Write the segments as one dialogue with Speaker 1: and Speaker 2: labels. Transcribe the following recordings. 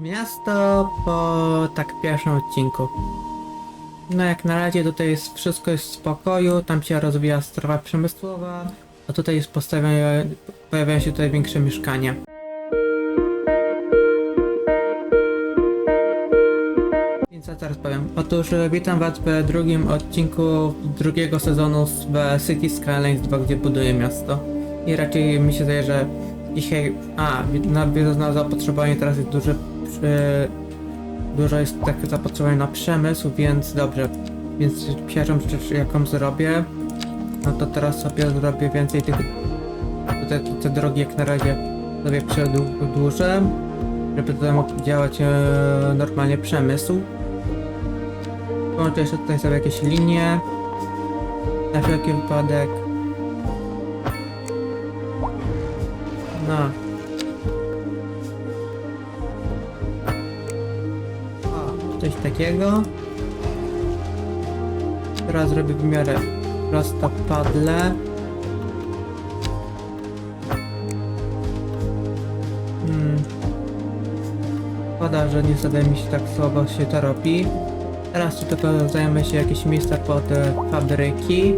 Speaker 1: Miasto po tak pierwszym odcinku. No jak na razie tutaj jest wszystko jest w spokoju, tam się rozwija strefa przemysłowa, a tutaj jest postawione, pojawiają się tutaj większe mieszkania. Więc co teraz powiem? Otóż e, witam was w drugim odcinku drugiego sezonu z City Skylines 2, gdzie buduję miasto. I raczej mi się zdaje, że dzisiaj... A, na, na zapotrzebowanie teraz jest duże... dużo jest takie zapotrzebowanie na przemysł, więc dobrze. Więc pierwszą rzecz jaką zrobię, no to teraz sobie zrobię więcej tych... Te, te drogi jak na razie sobie przedłużę, żeby tutaj mógł działać e, normalnie przemysł. Połączę jeszcze tutaj sobie jakieś linie. Na wszelki wypadek. Teraz zrobię w miarę prostopadle. Hmm. Że niestety mi się tak słabo się to robi. Teraz tylko zajmę się jakieś miejsca pod e, fabryki.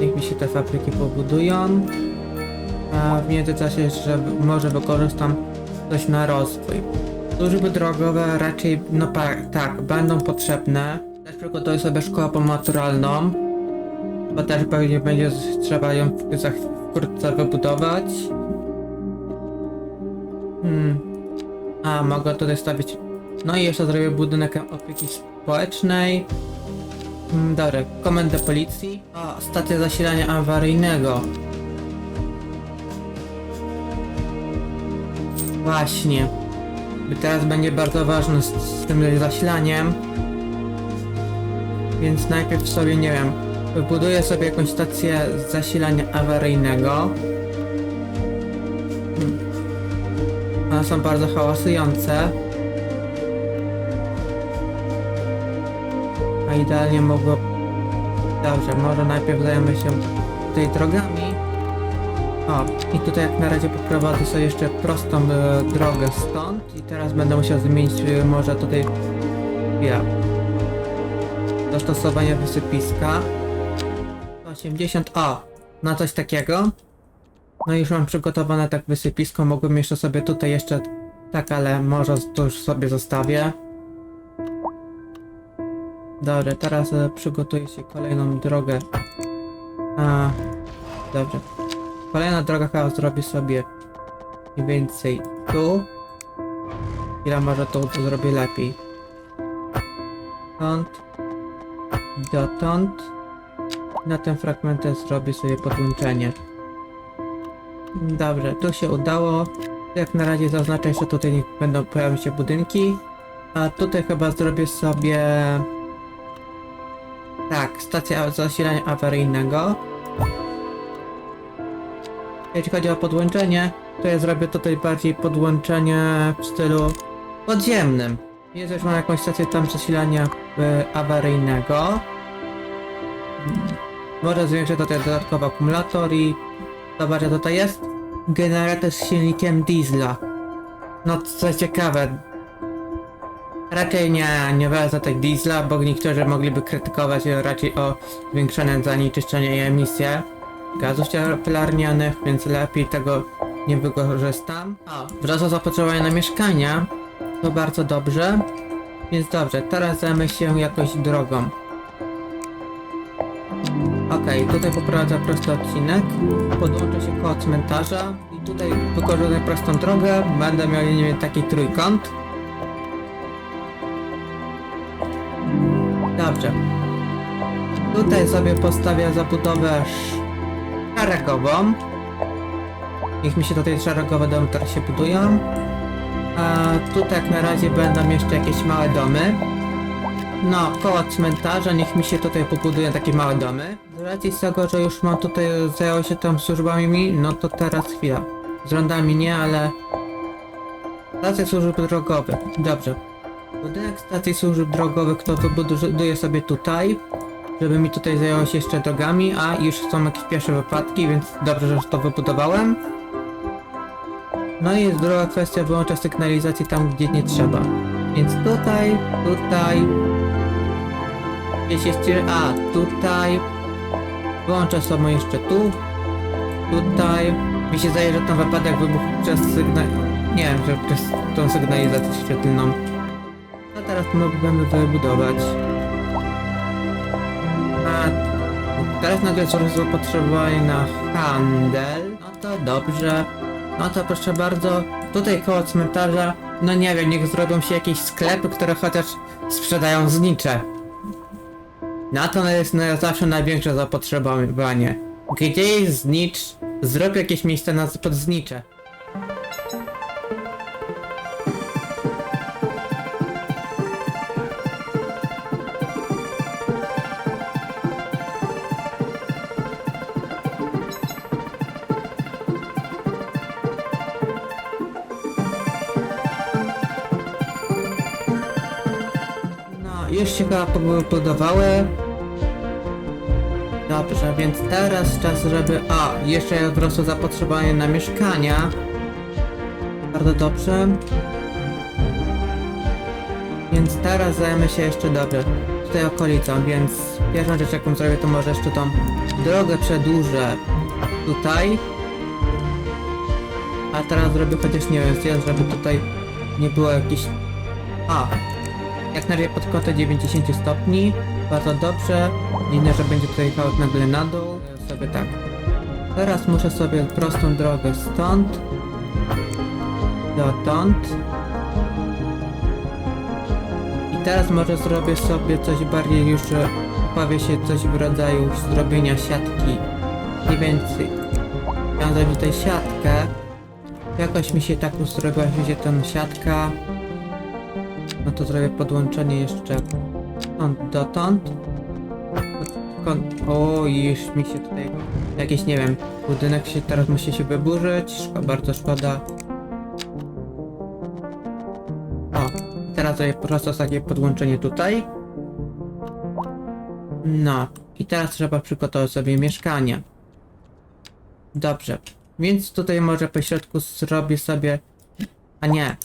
Speaker 1: Niech mi się te fabryki pobudują. A w międzyczasie jeszcze może wykorzystam coś na rozwój. Służby drogowe raczej, no tak, będą potrzebne. Też przygotuję sobie szkołę pomaturalną. Bo też pewnie będzie trzeba ją za wkrótce wybudować. Hmm. A, mogę tutaj stawić no i jeszcze zrobię budynek opieki społecznej. Mm, Dobra, komendę policji. O, stacja zasilania awaryjnego. Właśnie. Teraz będzie bardzo ważne z, z tym zasilaniem. Więc najpierw sobie, nie wiem, wybuduję sobie jakąś stację zasilania awaryjnego. Hmm. One są bardzo hałasujące. A idealnie mogło... Dobrze, może najpierw zajmę się tutaj drogami. I tutaj jak na razie poprowadzę sobie jeszcze prostą e, drogę stąd i teraz będę musiał zmienić e, może tutaj... Ja. Dostosowanie wysypiska. 80... O! Na coś takiego. No już mam przygotowane tak wysypisko, mogłem jeszcze sobie tutaj jeszcze... Tak, ale może to już sobie zostawię. Dobra, teraz e, przygotuję się kolejną drogę. A, dobrze. Kolejna droga chyba zrobię sobie mniej więcej tu. Ile może tu, tu zrobię lepiej. Stąd. Dotąd. Na tym fragmencie zrobię sobie podłączenie. Dobrze, tu się udało. Jak na razie zaznaczę, że tutaj niech będą pojawić się budynki. A tutaj chyba zrobię sobie... Tak, stacja zasilania awaryjnego. Jeśli chodzi o podłączenie, to ja zrobię tutaj bardziej podłączenie w stylu podziemnym. Już mam jakąś stację tam zasilania awaryjnego. Może zwiększę tutaj dodatkowy akumulator i zobacz, co tutaj jest. Generator z silnikiem diesla. No co ciekawe, Raczej nie, nie wezmę tak diesla, bo niektórzy mogliby krytykować raczej o zwiększone zanieczyszczenie i emisje gazów cieplarnianych, więc lepiej tego nie wykorzystam. O, wzrosło zapotrzebowanie na mieszkania, to bardzo dobrze. Więc dobrze, teraz zajmę się jakąś drogą. Okej, tutaj poprowadzę prosty odcinek, podłączę się koło cmentarza i tutaj wykorzystam prostą drogę, będę miał nie wiem, taki trójkąt. Dobrze. Tutaj sobie postawię zabudowę szeregową. Niech mi się tutaj szeregowe domy teraz się budują. A tutaj jak na razie będą jeszcze jakieś małe domy. No, koło cmentarza niech mi się tutaj pobudują takie małe domy. Z racji tego, że już mam tutaj, zajął się tam służbami, no to teraz chwila. Z rondami nie, ale... Stacja służb drogowych. Dobrze. Budynek stacji służb drogowych to wybuduję sobie tutaj, żeby mi tutaj zajęło się jeszcze drogami, a już są jakieś pierwsze wypadki, więc dobrze, że to wybudowałem. No i jest druga kwestia, wyłącza sygnalizację tam, gdzie nie trzeba. Więc tutaj, tutaj... Gdzieś jest... A, tutaj... Wyłączę sobie jeszcze tu. Tutaj. Mi się zdaje, że ten wypadek wybuchł przez sygnał... Nie wiem, że przez tą sygnalizację świetlną. A teraz mógłbym wybudować. Teraz nagle coraz zapotrzebowanie na handel. No to dobrze. No to proszę bardzo. Tutaj koło cmentarza, no nie wiem, niech zrobią się jakieś sklepy, które chociaż sprzedają znicze. Na to jest na zawsze największe zapotrzebowanie. Gdzie jest znicz, zrób jakieś miejsce na pod znicze. Się chyba pobudowały. Dobrze, więc teraz czas, żeby... A, jeszcze wzrosło zapotrzebowanie na mieszkania. Bardzo dobrze. Więc teraz zajmę się jeszcze dobrze tutaj okolicą, więc pierwszą rzecz jaką zrobię to może jeszcze tą drogę przedłużę tutaj. A teraz zrobię chociaż nie wiem, zjazd, żeby tutaj nie było jakichś... A, jak na razie pod kątem 90 stopni. Bardzo dobrze. Nie, że będzie tutaj jechał nagle na dół. Sobie tak. Teraz muszę sobie prostą drogę stąd. Dotąd. I teraz może zrobię sobie coś bardziej już, powie się coś w rodzaju zrobienia siatki. Mniej więcej. Zrobić tutaj siatkę. Jakoś mi się tak ustroiła, że się ta siatka. No to zrobię podłączenie jeszcze stąd dotąd. O, już mi się tutaj jakiś, nie wiem, budynek się teraz musi się wyburzyć. Szko bardzo szkoda. O, teraz zrobię po prostu takie podłączenie tutaj. No, i teraz trzeba przygotować sobie mieszkanie. Dobrze, więc tutaj może po środku zrobię sobie... A nie,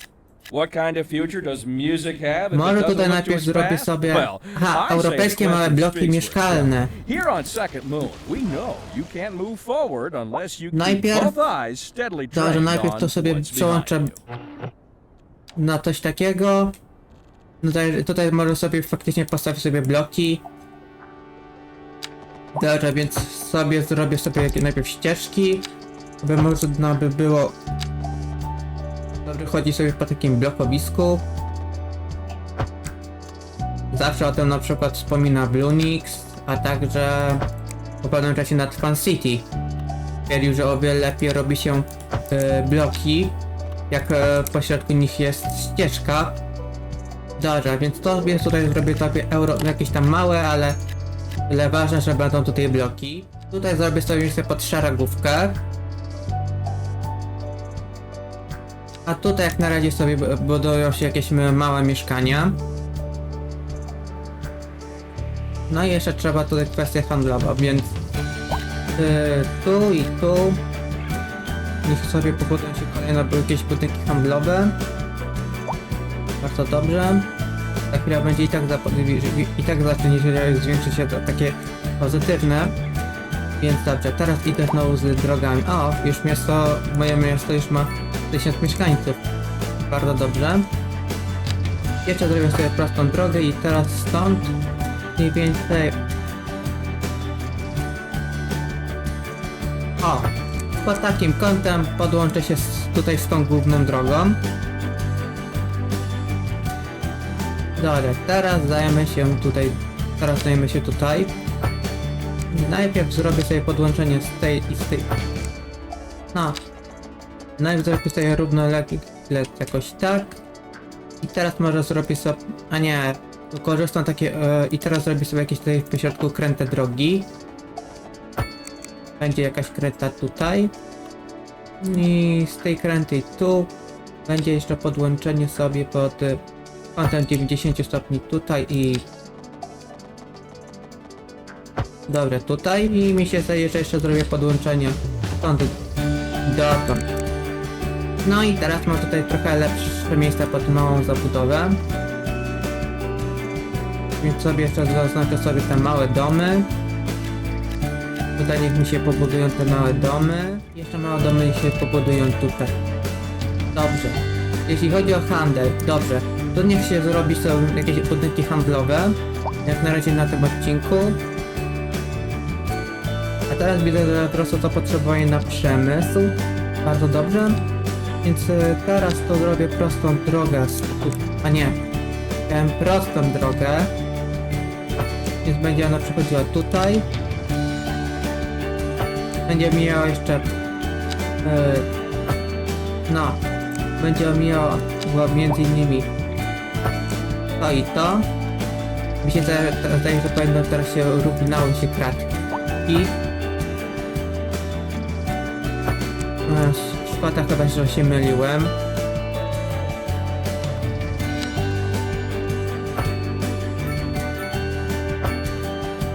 Speaker 2: What kind of future does music have? if it
Speaker 1: Może
Speaker 2: doesn't
Speaker 1: tutaj
Speaker 2: look to
Speaker 1: najpierw
Speaker 2: its
Speaker 1: zrobię
Speaker 2: past?
Speaker 1: sobie-
Speaker 2: Well,
Speaker 1: Aha,
Speaker 2: I say
Speaker 1: europejskie małe bloki
Speaker 2: speaks for
Speaker 1: mieszkalne.
Speaker 2: itself. Here on Second Moon, we know you can't move forward unless you
Speaker 1: Najpierw-
Speaker 2: both eyes steadily
Speaker 1: Dobrze,
Speaker 2: trained
Speaker 1: najpierw
Speaker 2: on
Speaker 1: to sobie
Speaker 2: what's
Speaker 1: przełączę
Speaker 2: you.
Speaker 1: na coś takiego. No Tutaj, tutaj może sobie faktycznie postawić sobie bloki. Dobrze, więc sobie zrobię sobie jakie najpierw ścieżki, aby można by było chodzić sobie po takim blokowisku. Zawsze o tym na przykład wspomina Blunix, a także po pewnym czasie nad Fan City. Twierdził, że o wiele lepiej robi się e, bloki, jak e, pośrodku nich jest ścieżka. Dobrze, więc to więc tutaj zrobię sobie euro, jakieś tam małe, ale, ale ważne, że będą tutaj bloki. Tutaj zrobię sobie miejsce pod szeregówkę. A tutaj jak na razie sobie bu- budują się jakieś małe mieszkania. No i jeszcze trzeba tutaj kwestia handlowa, więc yy, tu i tu niech sobie pobudują się kolejne jakieś budynki handlowe. Bardzo dobrze. Za chwilę będzie i tak, i tak zacznie się zwiększyć się to takie pozytywne. Więc dobrze, teraz idę znowu z drogami. O, już miasto, moje miasto już ma 1000 mieszkańców. Bardzo dobrze. Jeszcze zrobię sobie prostą drogę i teraz stąd mniej więcej... O! Pod takim kątem podłączę się z, tutaj z tą główną drogą. Dobra, teraz zajmę się tutaj... Teraz zajmę się tutaj. Najpierw zrobię sobie podłączenie z tej i z tej... No. Najpierw zrobię sobie równolegle jakoś tak. I teraz może zrobię sobie... A nie, korzystam takie... E, I teraz zrobię sobie jakieś tutaj w pośrodku kręte drogi. Będzie jakaś kręta tutaj. I z tej krętej tu. Będzie jeszcze podłączenie sobie pod e, kątem 90 stopni tutaj i Dobra, tutaj i mi się zdaje, że jeszcze zrobię podłączenie stąd dotąd. No i teraz mam tutaj trochę lepsze miejsca pod małą zabudowę. Więc sobie jeszcze zaznaczę sobie te małe domy. Tutaj niech mi się pobudują te małe domy. Jeszcze małe domy się pobudują tutaj. Dobrze. Jeśli chodzi o handel, dobrze. To niech się zrobi są jakieś budynki handlowe. Jak na razie na tym odcinku. Teraz widzę, że po prostu zapotrzebowanie na przemysł. Bardzo dobrze. Więc y, teraz to zrobię prostą drogę. A nie. Chciałem prostą drogę. Więc będzie ona przechodziła tutaj. Będzie mijała jeszcze... y, no. Będzie omijała była między innymi to i to. Mi się zdaje, że powinno teraz się równały się kratki. Szkoda chyba, że się myliłem.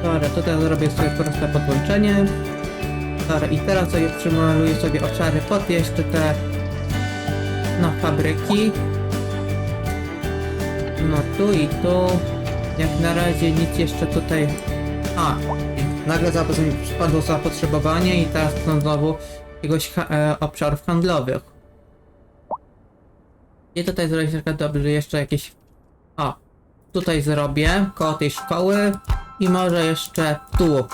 Speaker 1: Dobra, tutaj zrobię sobie proste podłączenie. Dobra, i teraz sobie przymaluję sobie obszary pod jeszcze te no, fabryki. No tu i tu. Jak na razie nic jeszcze tutaj... A, nagle zap- spadło zapotrzebowanie i teraz są znowu jakiegoś e, obszarów handlowych. I tutaj zrobić na przykład dobrze jeszcze jakieś... O, tutaj zrobię koło tej szkoły i może jeszcze tu.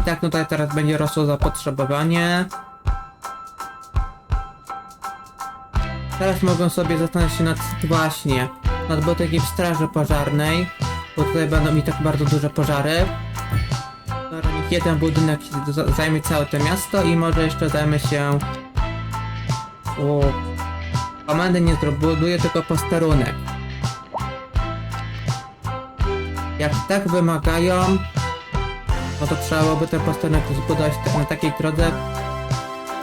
Speaker 1: I tak tutaj teraz będzie rosło zapotrzebowanie. Teraz mogą sobie zastanowić się nad właśnie nad budynkiem straży pożarnej, bo tutaj będą mi tak bardzo duże pożary. Jeden budynek zajmie całe to miasto i może jeszcze zajmę się... O, komendy nie zbuduję, tylko posterunek. Jak tak wymagają, no to trzeba byłoby ten posterunek zbudować na takiej drodze.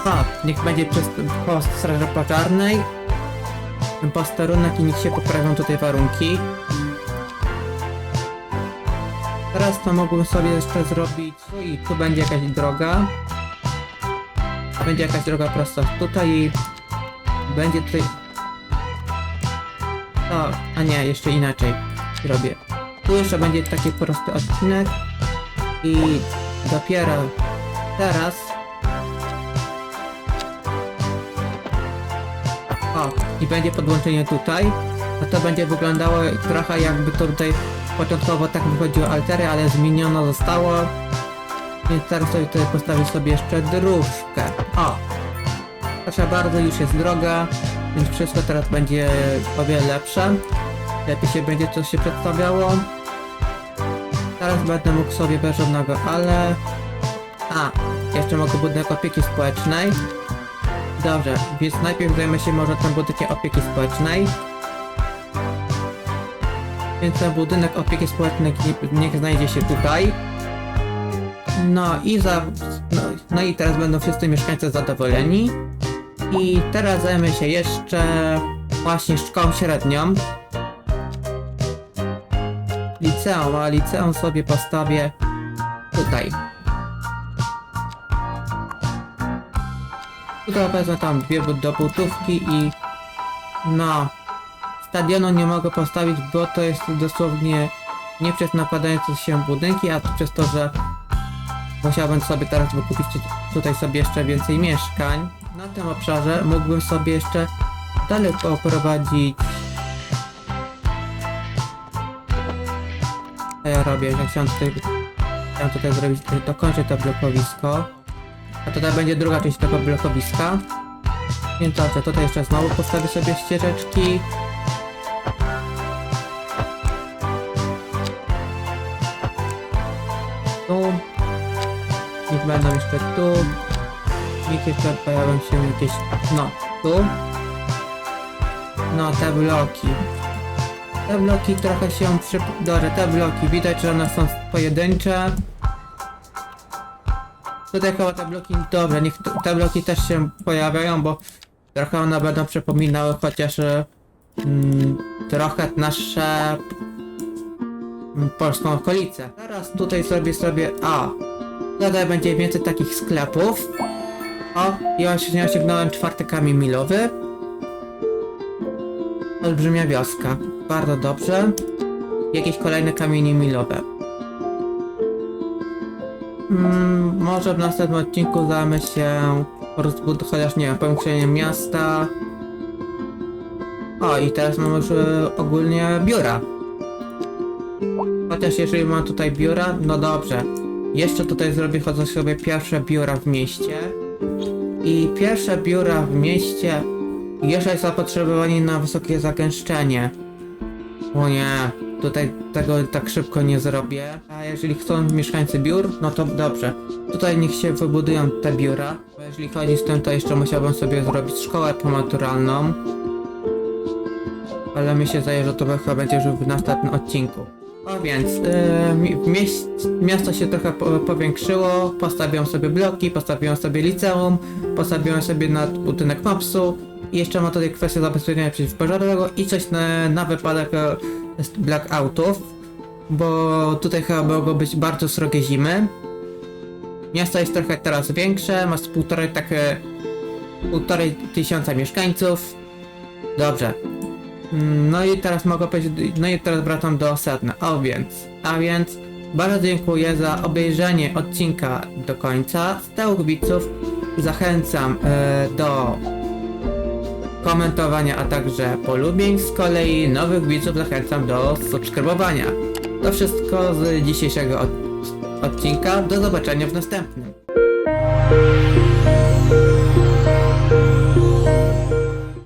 Speaker 1: A, niech będzie przez post straży pożarnej. Ten posterunek i niech się poprawią tutaj warunki. Teraz to mogłem sobie jeszcze zrobić. I tu będzie jakaś droga. Będzie jakaś droga prosto tutaj i będzie tutaj. O, a nie, jeszcze inaczej robię. Tu jeszcze będzie taki prosty odcinek i dopiero teraz. O, i będzie podłączenie tutaj. A to będzie wyglądało trochę jakby to tutaj początkowo tak wychodziło altery, ale zmieniono zostało. Więc teraz sobie tutaj postawić sobie jeszcze dróżkę. O! Proszę bardzo, już jest droga, więc wszystko teraz będzie o wiele lepsze. Lepiej się będzie coś się przedstawiało. Teraz będę mógł sobie bez żadnego ale... A, jeszcze mogę budynek opieki społecznej. Dobrze, więc najpierw zajmę się może tym budynkiem opieki społecznej. Więc ten budynek opieki społecznej nie- niech znajdzie się tutaj. No i za... No, no i teraz będą wszyscy mieszkańcy zadowoleni. I teraz zajmę się jeszcze właśnie szkołą średnią. Liceum, a liceum sobie postawię tutaj. Tutaj wezmę tam dwie bu- dobudówki i no stadionu nie mogę postawić, bo to jest dosłownie nie przez napadające się budynki, a przez to, że musiałbym sobie teraz wykupić tu- tutaj sobie jeszcze więcej mieszkań. Na tym obszarze mógłbym sobie jeszcze dalej poprowadzić co ja robię, że chciałem tutaj, chciałem tutaj zrobić, dokończyć to blokowisko. A tutaj będzie druga część tego blokowiska. Więc dobrze, tutaj jeszcze znowu postawię sobie ścieżeczki. Będą jeszcze tu. Niech jeszcze pojawią się jakieś... No, tu. No, te bloki. Te bloki trochę się przy... Dobra, te bloki, widać, że one są pojedyncze. Tutaj chyba te bloki, dobra, niech te bloki też się pojawiają, bo trochę one będą przypominały chociaż e, mm, trochę nasze mm, polską okolicę. Teraz tutaj sobie sobie, a tutaj będzie więcej takich sklepów. O, ja właśnie osiągnąłem czwarty kamień milowy. Olbrzymia wioska. Bardzo dobrze. Jakieś kolejne kamienie milowe. Mm, może w następnym odcinku zajmę się rozbud- chociaż nie wiem, miasta. O, i teraz mam już e, ogólnie biura. Chociaż jeżeli mam tutaj biura, no dobrze. Jeszcze tutaj zrobię chodzę sobie pierwsze biura w mieście. I pierwsze biura w mieście jeszcze jest zapotrzebowanie na wysokie zagęszczenie. O nie, tutaj tego tak szybko nie zrobię. A jeżeli chcą mieszkańcy biur, no to dobrze. Tutaj niech się wybudują te biura. Bo jeżeli chodzi z tym, to jeszcze musiałbym sobie zrobić szkołę pomaturalną. Ale zdaje, że to chyba będzie już w następnym odcinku. O więc, yy, miasto się trochę po, powiększyło, postawiłem sobie bloki, postawiłem sobie liceum, postawiłem sobie na budynek MOPS-u jeszcze mam tutaj kwestię zabezpieczenia przeciwpożarowego i coś na, na wypadek e, blackoutów, bo tutaj chyba mogą być bardzo srogie zimy. Miasto jest trochę teraz większe, ma z półtorej takie półtorej tysiąca mieszkańców. Dobrze, no i teraz mogę powiedzieć, no i teraz wracam do sedna. A więc, a więc bardzo dziękuję za obejrzenie odcinka do końca. Stałych widzów zachęcam e, do komentowania, a także polubień. Z kolei nowych widzów zachęcam do subskrybowania. To wszystko z dzisiejszego od- odcinka. Do zobaczenia w następnym.